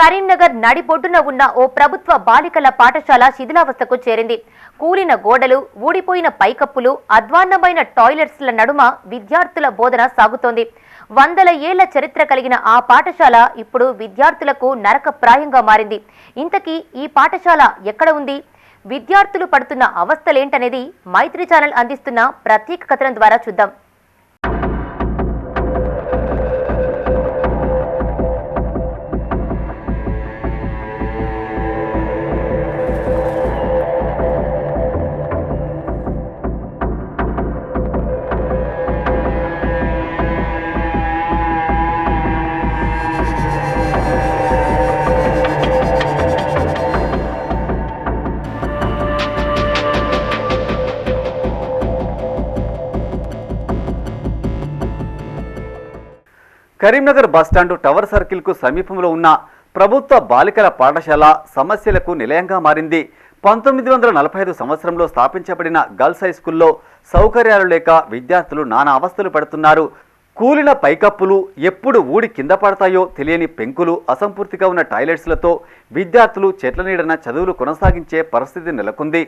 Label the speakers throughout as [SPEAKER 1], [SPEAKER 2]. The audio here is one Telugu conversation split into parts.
[SPEAKER 1] కరీంనగర్ నడిబొడ్డున ఉన్న ఓ ప్రభుత్వ బాలికల పాఠశాల శిథిలావస్థకు చేరింది. కూలిన గోడలు ఊడిపోయిన పైకప్పులు అధ్వాన్నమైన టాయిలెట్స్ల నడుమ విద్యార్థుల బోధన సాగుతోంది. వందల ఏళ్ళ చరిత్ర కలిగిన ఆ పాఠశాల ఇప్పుడు విద్యార్థులకు నరకప్రాయంగా మారింది. ఇంతకీ ఈ పాఠశాల ఎక్కడ ఉంది? విద్యార్థులు పడుతున్న అవస్థలేంటనేది మైత్రి ఛానల్ అందిస్తున్న ప్రత్యేక కథనం ద్వారా చూద్దాం.
[SPEAKER 2] కరీంనగర్ బస్టాండు టవర్ సర్కిల్కు సమీపంలో ఉన్న ప్రభుత్వ బాలికల పాఠశాల సమస్యలకు నిలయంగా మారింది. పంతొమ్మిది వందల నలభై ఐదు సంవత్సరంలో స్థాపించబడిన గర్ల్స్ హై స్కూల్లో సౌకర్యాలు లేక విద్యార్థులు నానా అవస్థలు పడుతున్నారు. కూలిన పైకప్పులు ఎప్పుడు ఊడి కింద పడతాయో తెలియని పెంకులు అసంపూర్తిగా ఉన్న టాయిలెట్స్లతో విద్యార్థులు చెట్ల నీడన చదువులు కొనసాగించే పరిస్థితి నెలకొంది.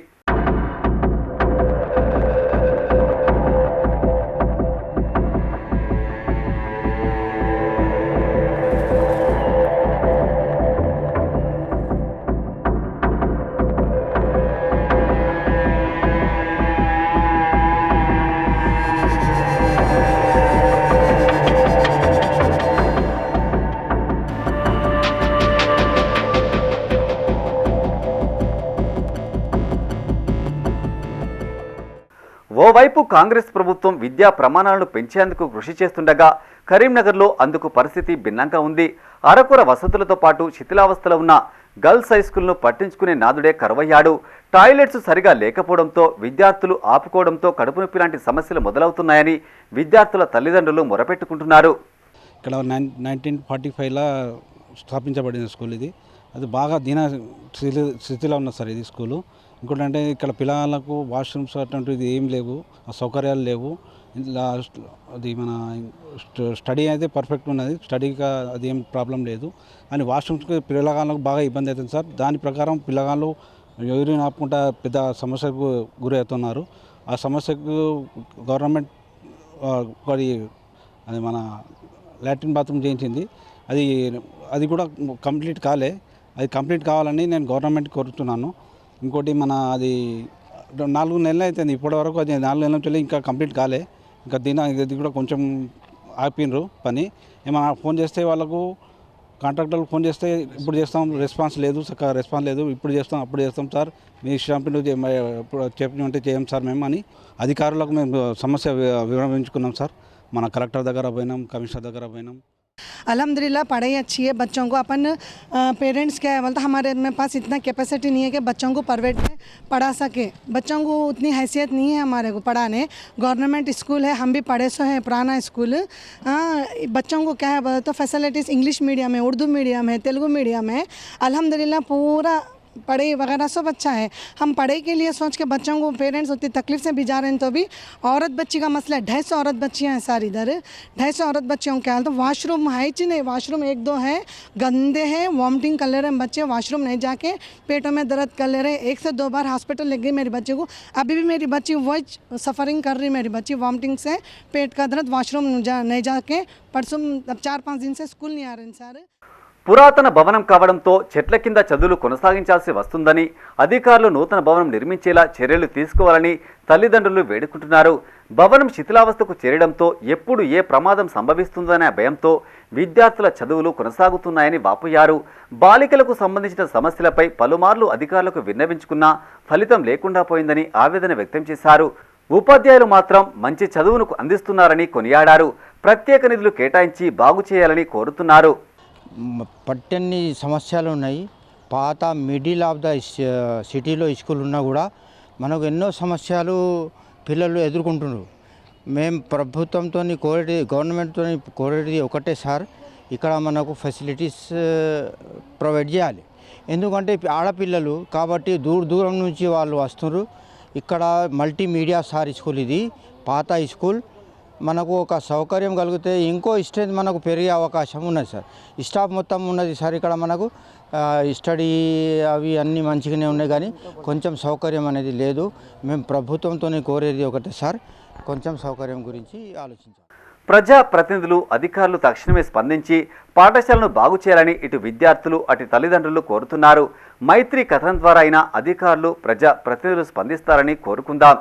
[SPEAKER 2] ఓవైపు కాంగ్రెస్ ప్రభుత్వం విద్యా ప్రమాణాలను పెంచేందుకు కృషి చేస్తుండగా కరీంనగర్లో అందుకు పరిస్థితి భిన్నంగా ఉంది. అరకొర వసతులతో పాటు శిథిలావస్థలో ఉన్న గర్ల్స్ హై స్కూల్ను పట్టించుకునే నాదుడే కరువయ్యాడు. టాయిలెట్స్ సరిగా లేకపోవడంతో విద్యార్థులు ఆపుకోవడంతో కడుపు నొప్పి లాంటి సమస్యలు మొదలవుతున్నాయని విద్యార్థుల తల్లిదండ్రులు మొరపెట్టుకుంటున్నారు.
[SPEAKER 3] ఇక్కడ నైన్ నైన్టీన్ ఫార్టీ ఫైవ్లో స్థాపించబడిన స్కూల్ ఇది. అది బాగా దీన స్థితిలో ఉన్న సార్ ఇది స్కూలు. ఇంకోటి అంటే ఇక్కడ పిల్లలకు వాష్రూమ్స్ అటువంటిది ఏం లేవు ఆ సౌకర్యాలు లేవు. ఇలా అది మన స్ట- స్టడీ అయితే పర్ఫెక్ట్ ఉన్నది స్టడీగా అది ఏం ప్రాబ్లం లేదు. కానీ వాష్రూమ్స్కి పిల్లగాళ్ళకు బాగా ఇబ్బంది అవుతుంది సార్. దాని ప్రకారం పిల్లగాళ్ళు యూరిన్ ఆపుకుంటా పెద్ద సమస్యకు గురి అవుతున్నారు. ఆ సమస్యకు గవర్నమెంట్ ఒకటి అది మన లాట్రిన్ బాత్రూమ్ చేయించింది. అది అది కూడా కంప్లీట్ కాలే. అది కంప్లీట్ కావాలని నేను గవర్నమెంట్ కోరుతున్నాను. ఇంకోటి మన అది నాలుగు నెలలు అవుతుంది ఇప్పటి వరకు అది నాలుగు నెలల నుంచి ఇంకా కంప్లీట్ కాలే. ఇంకా దీని ఇది కూడా కొంచెం ఆపినరు పని. ఏమైనా ఫోన్ చేస్తే వాళ్ళకు కాంట్రాక్టర్లు ఫోన్ చేస్తే ఇప్పుడు చేస్తాం రెస్పాన్స్ లేదు చక్కగా రెస్పాన్స్ లేదు ఇప్పుడు చేస్తాం అప్పుడు చేస్తాం సార్. మీ షాంపిన్ ఇప్పుడు చెప్పినట్టే చేయం సార్ మేము అని అధికారులకు మేము సమస్య వివరించుకున్నాం సార్. మన కలెక్టర్ దగ్గర పోయినాం కమిషనర్ దగ్గర పోయినాం.
[SPEAKER 4] अल्हम्दुलिल्लाह पढ़ाई अच्छी है बच्चों को। अपन पेरेंट्स क्या है बोलते हमारे में पास इतना कैपेसिटी नहीं है कि बच्चों को प्राइवेट में पढ़ा सके। बच्चों को उतनी हैसियत नहीं है हमारे को पढ़ाने। गवर्नमेंट स्कूल है हम भी पढ़े सो हैं पुराना स्कूल। हाँ, बच्चों को क्या है बोलते तो फैसिलिटीज़ इंग्लिश मीडियम है उर्दू मीडियम है तेलुगू मीडियम है। अलहमदिल्ला पूरा पढ़ाई वगैरह सब अच्छा है। हम पढ़ाई के लिए सोच के बच्चों को पेरेंट्स उतनी तकलीफ़ से भी जा रहे हैं तो भी औरत बच्ची का मसला है। ढाई सौ औरत बच्चियाँ हैं सारी इधर। ढाई सौ औरत बच्चियों के हाल तो वाशरूम है ही नहीं वाशरूम एक दो है, गंदे हैं वॉमिटिंग कर ले रहे हैं बच्चे वाशरूम नहीं जाके पेटों में दर्द कर ले रहे हैं। एक से दो बार हॉस्पिटल ले गई मेरी बच्ची को। अभी भी मेरी बच्ची वही सफरिंग कर रही मेरी बच्ची वॉमिटिंग से, पेट का दर्द वाशरूम जा, नहीं जाके, परसों, अब चार पाँच दिन से स्कूल नहीं आ रहे हैं सर।
[SPEAKER 2] పురాతన భవనం కావడంతో చెట్ల కింద చదువులు కొనసాగించాల్సి వస్తుందని అధికారులు నూతన భవనం నిర్మించేలా చర్యలు తీసుకోవాలని తల్లిదండ్రులు వేడుకుంటున్నారు. భవనం శిథిలావస్థకు చేరడంతో ఎప్పుడు ఏ ప్రమాదం సంభవిస్తుందనే భయంతో విద్యార్థుల చదువులు కొనసాగుతున్నాయని వాపోయారు. బాలికలకు సంబంధించిన సమస్యలపై పలుమార్లు అధికారులకు విన్నవించుకున్నా ఫలితం లేకుండా పోయిందని ఆవేదన వ్యక్తం చేశారు. ఉపాధ్యాయులు మాత్రం మంచి చదువును అందిస్తున్నారని కొనియాడారు. ప్రత్యేక నిధులు కేటాయించి బాగు చేయాలని కోరుతున్నారు.
[SPEAKER 5] పట్టన్ని సమస్యలు ఉన్నాయి పాత మిడిల్ ఆఫ్ ద సిటీలో స్కూల్ ఉన్నా కూడా మనకు ఎన్నో సమస్యలు పిల్లలు ఎదుర్కొంటున్నారు. మేము ప్రభుత్వంతో కోరేది గవర్నమెంట్తో కోరేది ఒకటే సార్ ఇక్కడ మనకు ఫెసిలిటీస్ ప్రొవైడ్ చేయాలి. ఎందుకంటే ఆడపిల్లలు కాబట్టి దూర దూరం నుంచి వాళ్ళు వస్తున్నారు. ఇక్కడ మల్టీమీడియా సార్ స్కూల్ ఇది పాత స్కూల్ మనకు ఒక సౌకర్యం కలిగితే ఇంకో స్ట్రెంత్ మనకు పెరిగే అవకాశం ఉన్నది సార్. స్టాఫ్ మొత్తం ఉన్నది సార్ ఇక్కడ మనకు. స్టడీ అవి అన్నీ మంచిగానే ఉన్నాయి కానీ కొంచెం సౌకర్యం అనేది లేదు. మేము ప్రభుత్వంతో కోరేది ఒకటే సార్. కొంచెం సౌకర్యం గురించి ఆలోచించాలి.
[SPEAKER 2] ప్రజా ప్రతినిధులు అధికారులు తక్షణమే స్పందించి పాఠశాలను బాగు చేయాలని ఇటు విద్యార్థులు అటు తల్లిదండ్రులు కోరుతున్నారు. మైత్రి కథనం ద్వారా అయినా అధికారులు ప్రజా ప్రతినిధులు స్పందిస్తారని కోరుకుందాం.